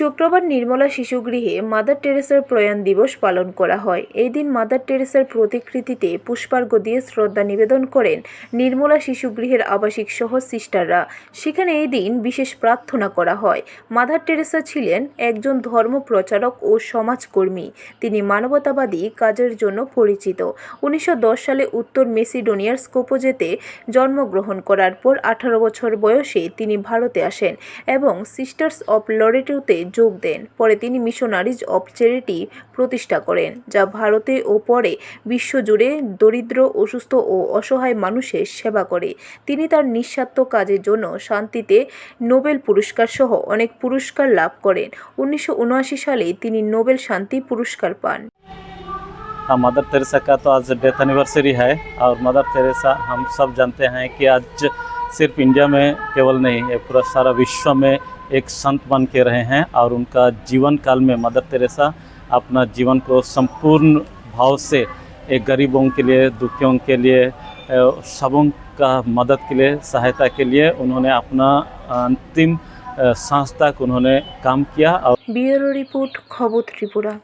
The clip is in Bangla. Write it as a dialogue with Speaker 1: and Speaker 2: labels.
Speaker 1: শুক্রবার নির্মলা শিশুগৃহে মাদার টেরেসার প্রয়াণ দিবস পালন করা হয় এই দিন মাদার টেরেসার প্রতিকৃতিতে পুষ্পার্ঘ দিয়ে শ্রদ্ধা নিবেদন করেন নির্মলা শিশুগৃহের আবাসিক সহ সিস্টাররা সেখানে এই দিন বিশেষ প্রার্থনা করা হয় মাদার টেরেসা ছিলেন একজন ধর্ম প্রচারক ও সমাজকর্মী তিনি মানবতাবাদী কাজের জন্য পরিচিত উনিশশো সালে উত্তর মেসিডোনিয়ার স্কোপোজেতে জন্মগ্রহণ করার পর আঠারো বছর বয়সে তিনি ভারতে আসেন এবং সিস্টার্স অব লরেটুতে যোগ দেন পরে তিনি মিশনারিজ অফ চ্যারিটি প্রতিষ্ঠা করেন যা ভারতে ও পরে বিশ্বজুড়ে দরিদ্র অসুস্থ ও অসহায় মানুষের সেবা করে তিনি তার নিঃস্বার্থ কাজের জন্য শান্তিতে নোবেল পুরস্কার সহ অনেক পুরস্কার লাভ করেন উনিশশো সালে তিনি নোবেল শান্তি পুরস্কার পান
Speaker 2: हाँ मदर तेरेसा का तो आज डेथ एनिवर्सरी है और मदर तेरेसा हम सब जानते हैं कि आज सिर्फ इंडिया में केवल नहीं है पूरा सारा विश्व में एक संत बन के रहे हैं और उनका जीवन काल में मदर तेरेसा अपना जीवन को संपूर्ण भाव से एक गरीबों के लिए दुखियों के लिए सबों का मदद के लिए सहायता के लिए उन्होंने अपना अंतिम सांस तक उन्होंने काम किया और
Speaker 3: ब्यूरो रिपोर्ट खबर त्रिपुरा